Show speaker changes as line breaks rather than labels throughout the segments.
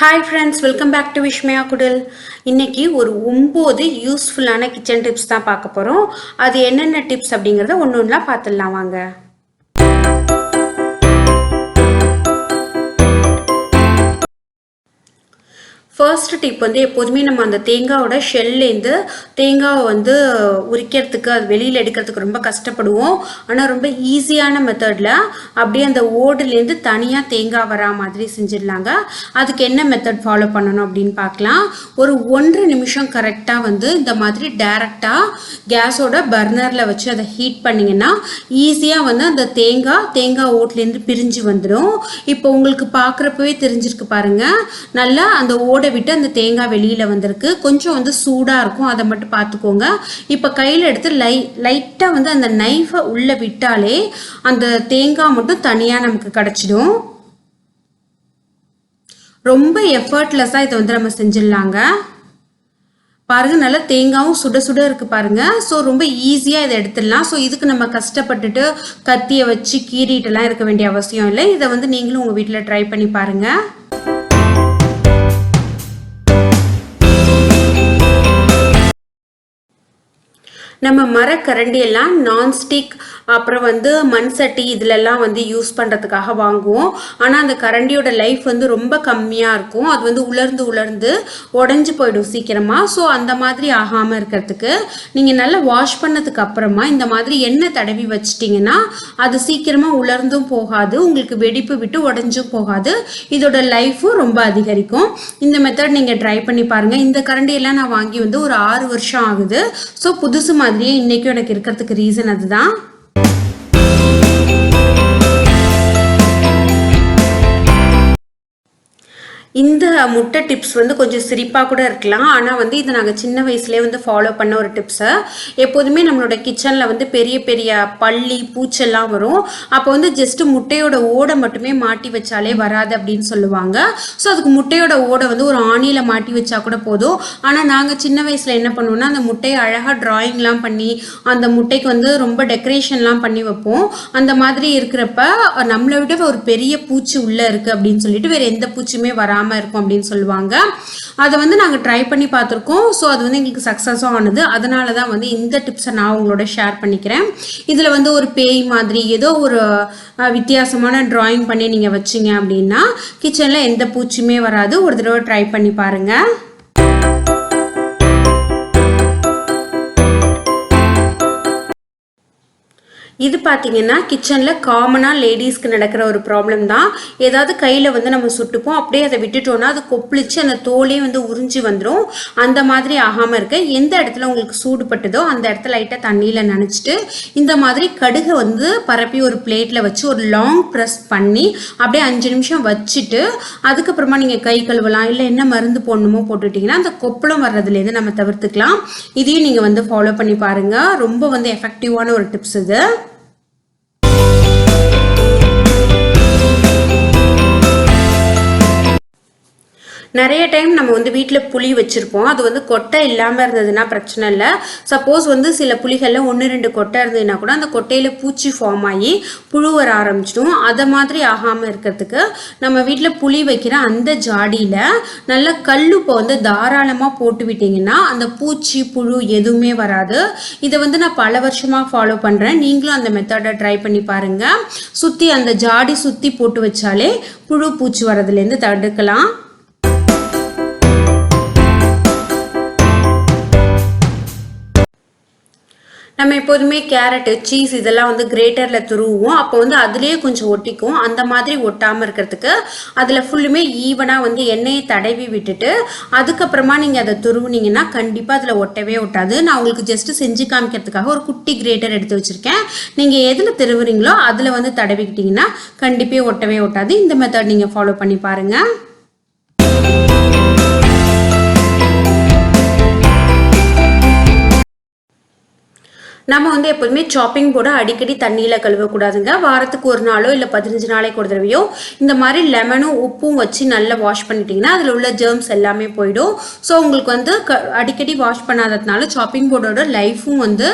Hi friends welcome back to Vismaya குடல் இன்னைக்கு ஒரு ஒம்பது யூஸ்ஃபுல்லான கிச்சன் டிப்ஸ் தான் பார்க்க போகிறோம் அது என்னென்ன டிப்ஸ் அப்படிங்கிறத ஒன்று ஒன்றா பார்த்துடலாம் வாங்க. ஃபர்ஸ்ட் டிப் வந்து எப்போதுமே நம்ம அந்த தேங்காவோட ஷெல்லேருந்து தேங்காவை வந்து உரிக்கிறதுக்கு அது வெளியில் எடுக்கிறதுக்கு ரொம்ப கஷ்டப்படுவோம். ஆனால் ரொம்ப ஈஸியான மெத்தடில் அப்படியே அந்த ஓடுலேருந்து தனியாக தேங்காய் வரா மாதிரி செஞ்சிடலாங்க. அதுக்கு என்ன மெத்தட் ஃபாலோ பண்ணணும் அப்படின்னு பார்க்கலாம். ஒரு ஒன்றரை நிமிஷம் கரெக்டாக வந்து இந்த மாதிரி டேரெக்டாக கேஸோட பர்னரில் வச்சு அதை ஹீட் பண்ணிங்கன்னா ஈஸியாக வந்து அந்த தேங்காய் தேங்காய் ஓட்லேருந்து பிரிஞ்சு வந்துடும். இப்போ உங்களுக்கு பார்க்குறப்பவே தெரிஞ்சிருக்கு பாருங்கள் நல்லா அந்த ஓடை விட்டு அந்த தேங்காய் வெளியில் வந்திருக்கு. கொஞ்சம் வந்து சூடாக இருக்கும். அதை மட்டும் பார்த்துக்கோங்க. இப்போ கையில் எடுத்து லை லைட்டாக வந்து அந்த நைஃபை உள்ளே விட்டாலே அந்த தேங்காய் மட்டும் தனியாக நமக்கு கிடச்சிடும். ரொம்ப எஃபர்ட்லெஸ்ஸாக இதை வந்து நம்ம செஞ்சிடலாங்க. பாருங்க நல்லா தேங்காயும் சுட சுட இருக்கு பாருங்க. ஸோ ரொம்ப ஈஸியாக இதை எடுத்துடலாம். ஸோ இதுக்கு நம்ம கஷ்டப்பட்டுட்டு கத்தியை வச்சு கீறிட்டுலாம் இருக்க வேண்டிய அவசியம் இல்லை. இதை வந்து நீங்களும் உங்கள் வீட்டில் ட்ரை பண்ணி பாருங்கள் நம்ம மரக்கரண்டியெல்லாம் நான்ஸ்டிக் அப்புறம் வந்து மண் சட்டி இதிலெல்லாம் வந்து யூஸ் பண்ணுறதுக்காக வாங்குவோம். ஆனால் அந்த கரண்டியோட லைஃப் வந்து ரொம்ப கம்மியாக இருக்கும். அது வந்து உலர்ந்து உலர்ந்து உடஞ்சி போயிடும் சீக்கிரமாக ஸோ அந்த மாதிரி ஆகாமல் இருக்கிறதுக்கு நீங்கள் நல்லா வாஷ் பண்ணதுக்கு அப்புறமா இந்த மாதிரி எண்ணெய் தடவி வச்சிட்டிங்கன்னா அது சீக்கிரமாக உலர்ந்தும் போகாது உங்களுக்கு வெடிப்பு விட்டு உடஞ்சும் போகாது. இதோட லைஃப்பும் ரொம்ப அதிகரிக்கும். இந்த மெத்தட் நீங்கள் ட்ரை பண்ணி பாருங்கள் இந்த கரண்டியெல்லாம் நான் வாங்கி வந்து ஒரு ஆறு வருஷம் ஆகுது. ஸோ புதுசு மாதிரியே இன்றைக்கும் எனக்கு இருக்கிறதுக்கு ரீசன் அதுதான். இந்த முட்டை டிப்ஸ் வந்து கொஞ்சம் சிரிப்பாக கூட இருக்கலாம். ஆனால் வந்து இதை நாங்கள் சின்ன வயசுலேயே வந்து ஃபாலோ பண்ண ஒரு டிப்ஸை எப்போதுமே நம்மளோட கிச்சனில் வந்து பெரிய பெரிய பள்ளி பூச்செல்லாம் வரும். அப்போ வந்து ஜஸ்ட்டு முட்டையோட ஓடை மட்டுமே மாட்டி வச்சாலே வராது அப்படின்னு சொல்லுவாங்க. ஸோ அதுக்கு முட்டையோட ஓடை வந்து ஒரு ஆணியில் மாட்டி வச்சா கூட போதும். ஆனால் நாங்கள் சின்ன வயசில் என்ன பண்ணுவோம்னா அந்த முட்டையை அழகாக ட்ராயிங்லாம் பண்ணி அந்த முட்டைக்கு வந்து ரொம்ப டெக்கரேஷன்லாம் பண்ணி வைப்போம். அந்த மாதிரி இருக்கிறப்ப நம்மளை விட ஒரு பெரிய பூச்சி உள்ளே இருக்குது அப்படின்னு சொல்லிட்டு வேறு எந்த பூச்சியுமே வராமல் இருக்கும் அப்படின்னு சொல்லுவாங்க. அதை வந்து நாங்கள் ட்ரை பண்ணி பார்த்துருக்கோம். ஸோ அது வந்து எங்களுக்கு சக்ஸஸும் ஆனது. அதனால தான் வந்து இந்த டிப்ஸை நான் உங்களோட ஷேர் பண்ணிக்கிறேன். இதில் வந்து ஒரு பேய் மாதிரி ஏதோ ஒரு வித்தியாசமான ட்ராயிங் பண்ணி நீங்கள் வச்சிங்க அப்படின்னா கிச்சனில் எந்த பூச்சியுமே வராது. ஒரு தடவை ட்ரை பண்ணி பாருங்கள் இது பார்த்தீங்கன்னா கிச்சனில் காமனாக லேடிஸ்க்கு நடக்கிற ஒரு ப்ராப்ளம் தான். ஏதாவது கையில் வந்து நம்ம சுட்டுப்போம் அப்படியே அதை விட்டுட்டோம்னா அது கொப்பளிச்சு அந்த தோலே வந்து உறிஞ்சி வந்துடும் அந்த மாதிரி ஆகாமல் இருக்க எந்த இடத்துல உங்களுக்கு சூடுபட்டதோ அந்த இடத்துல லைட்டாக தண்ணியில் நனைச்சிட்டு இந்த மாதிரி கடுகை வந்து பரப்பி ஒரு பிளேட்டில் வச்சு ஒரு லாங் ப்ரெஸ் பண்ணி அப்படியே அஞ்சு நிமிஷம் வச்சுட்டு அதுக்கப்புறமா நீங்கள் கை கழுவலாம் இல்லை என்ன மருந்து போடணுமோ போட்டுட்டிங்கன்னா அந்த கொப்பளம் வர்றதுலேருந்து நம்ம தவிர்த்துக்கலாம். இதையும் நீங்கள் வந்து ஃபாலோ பண்ணி பாருங்கள் ரொம்ப வந்து எஃபெக்டிவான ஒரு டிப்ஸ் இது. நிறைய டைம் நம்ம வந்து வீட்டில் புளி வச்சுருப்போம். அது வந்து கொட்டை இல்லாமல் இருந்ததுன்னா பிரச்சனை இல்லை. சப்போஸ் வந்து சில புளிகளில் ஒன்று ரெண்டு கொட்டை இருந்ததுன்னா கூட அந்த கொட்டையில் பூச்சி ஃபார்ம் ஆகி புழு வர ஆரம்பிச்சிடும். அதை மாதிரி ஆகாமல் இருக்கிறதுக்கு நம்ம வீட்டில் புளி வைக்கிற அந்த ஜாடியில் நல்ல கல்லுப்பை வந்து தாராளமாக போட்டு விட்டிங்கன்னா அந்த பூச்சி புழு எதுவுமே வராது. இதை வந்து நான் பல வருஷமாக ஃபாலோ பண்ணுறேன் நீங்களும் அந்த மெத்தடை ட்ரை பண்ணி பாருங்கள் சுற்றி அந்த ஜாடி சுற்றி போட்டு வச்சாலே புழு பூச்சி வரதுலேருந்து தடுக்கலாம். நம்ம எப்போதுமே கேரட்டு சீஸ் இதெல்லாம் வந்து கிரேட்டரில் துருவுவோம். அப்போ வந்து அதுலேயே கொஞ்சம் ஒட்டிக்கும் அந்த மாதிரி ஒட்டாமல் இருக்கிறதுக்கு அதில் ஃபுல்லுமே ஈவனாக வந்து எண்ணெயை தடவி விட்டுட்டு அதுக்கப்புறமா நீங்கள் அதை துருவுனீங்கன்னா கண்டிப்பாக அதில் ஒட்டவே ஒட்டாது. நான் உங்களுக்கு ஜஸ்ட்டு செஞ்சு காமிக்கிறதுக்காக ஒரு குட்டி கிரேட்டர் எடுத்து வச்சுருக்கேன். நீங்கள் எதில் திருவுறீங்களோ அதில் வந்து தடவிக்கிட்டிங்கன்னா கண்டிப்பாக ஒட்டவே ஒட்டாது. இந்த மெத்தட் நீங்கள் ஃபாலோ பண்ணி பாருங்கள் நம்ம வந்து எப்போதுமே சாப்பிங் போர்டை அடிக்கடி தண்ணியில் கழுவக்கூடாதுங்க. வாரத்துக்கு ஒரு நாளோ இல்லை பதினஞ்சு நாளைக்கு ஒரு தடவையோ இந்த மாதிரி லெமனும் உப்பும் வச்சு நல்லா வாஷ் பண்ணிட்டீங்கன்னா அதில் உள்ள ஜெர்ம்ஸ் எல்லாமே போயிடும். ஸோ உங்களுக்கு வந்து க அடிக்கடி வாஷ் பண்ணாததுனால சாப்பிங் போர்டோட லைஃபும் வந்து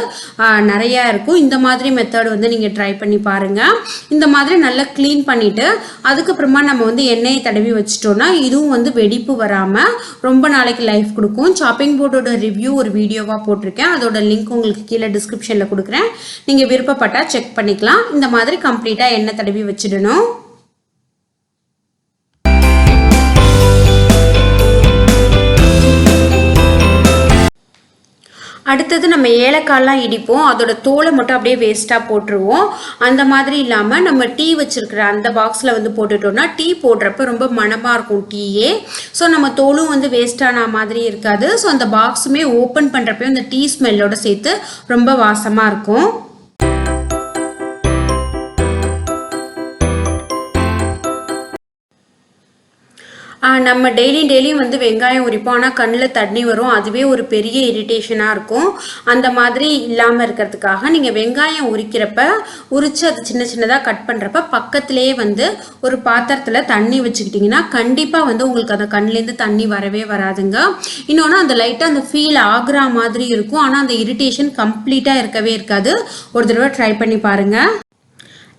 நிறையா இருக்கும். இந்த மாதிரி மெத்தட் வந்து நீங்கள் ட்ரை பண்ணி பாருங்கள் இந்த மாதிரி நல்லா க்ளீன் பண்ணிவிட்டு அதுக்கப்புறமா நம்ம வந்து எண்ணெயை தடவி வச்சிட்டோம்னா இதுவும் வந்து வெடிப்பு வராமல் ரொம்ப நாளைக்கு லைஃப் கொடுக்கும். சாப்பிங் போர்டோட ரிவ்யூ ஒரு வீடியோவாக போட்டிருக்கேன். அதோட லிங்க் உங்களுக்கு கீழே டிஸ்கிரிப்ஷனில் கொடுக்குறேன். நீங்கள் விருப்பப்பட்டால் செக் பண்ணிக்கலாம். இந்த மாதிரி கம்ப்ளீட்டாக எண்ணெய் தடவி வச்சிடணும். அடுத்தது நம்ம ஏலக்காய்லாம் இடிப்போம். அதோட தோலை மட்டும் அப்படியே வேஸ்ட்டாக போட்டுருவோம். அந்த மாதிரி இல்லாமல் நம்ம டீ வச்சுருக்கிற அந்த பாக்ஸில் வந்து போட்டுட்டோம்னா டீ போடுறப்ப ரொம்ப மணமாக இருக்கும் டீயே. ஸோ நம்ம தோலும் வந்து வேஸ்டான மாதிரி இருக்காது. ஸோ அந்த பாக்ஸுமே ஓப்பன் பண்ணுறப்பையும் அந்த டீ ஸ்மெல்லோட சேர்த்து ரொம்ப வாசமாக இருக்கும். நம்ம டெய்லி டெய்லியும் வந்து வெங்காயம் உரிப்போம் ஆனால் கண்ணில் தண்ணி வரும். அதுவே ஒரு பெரிய இரிட்டேஷனாக இருக்கும். அந்த மாதிரி இல்லாமல் இருக்கிறதுக்காக நீங்கள் வெங்காயம் உரிக்கிறப்ப உரித்து அது சின்ன சின்னதாக கட் பண்ணுறப்ப பக்கத்துலேயே வந்து ஒரு பாத்திரத்தில் தண்ணி வச்சுக்கிட்டிங்கன்னா கண்டிப்பாக வந்து உங்களுக்கு அந்த கண்ணிலேருந்து தண்ணி வரவே வராதுங்க. இன்னொன்று அந்த லைட்டாக அந்த ஃபீல் ஆகுற மாதிரி இருக்கும். ஆனால் அந்த இரிட்டேஷன் கம்ப்ளீட்டாக இருக்கவே இருக்காது. ஒரு தடவை ட்ரை பண்ணி பாருங்கள்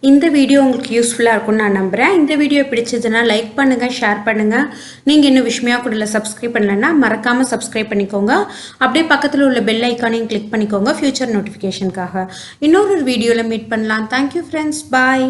இந்த வீடியோ உங்களுக்கு யூஸ்ஃபுல்லாக இருக்கும்னு நான் நம்புகிறேன் இந்த வீடியோ பிடிச்சதுன்னா லைக் பண்ணுங்கள் ஷேர் பண்ணுங்கள் நீங்கள் இன்னும் விஷயமாக கூட இல்லை சப்ஸ்கிரைப் பண்ணலைன்னா மறக்காமல் சப்ஸ்கிரைப் பண்ணிக்கோங்க. அப்படியே பக்கத்தில் உள்ள பெல் ஐக்கானையும் கிளிக் பண்ணிக்கோங்க ஃப்யூச்சர் நோட்டிஃபிகேஷனுக்காக இன்னொரு வீடியோவில் மீட் பண்ணலாம். Thank you friends bye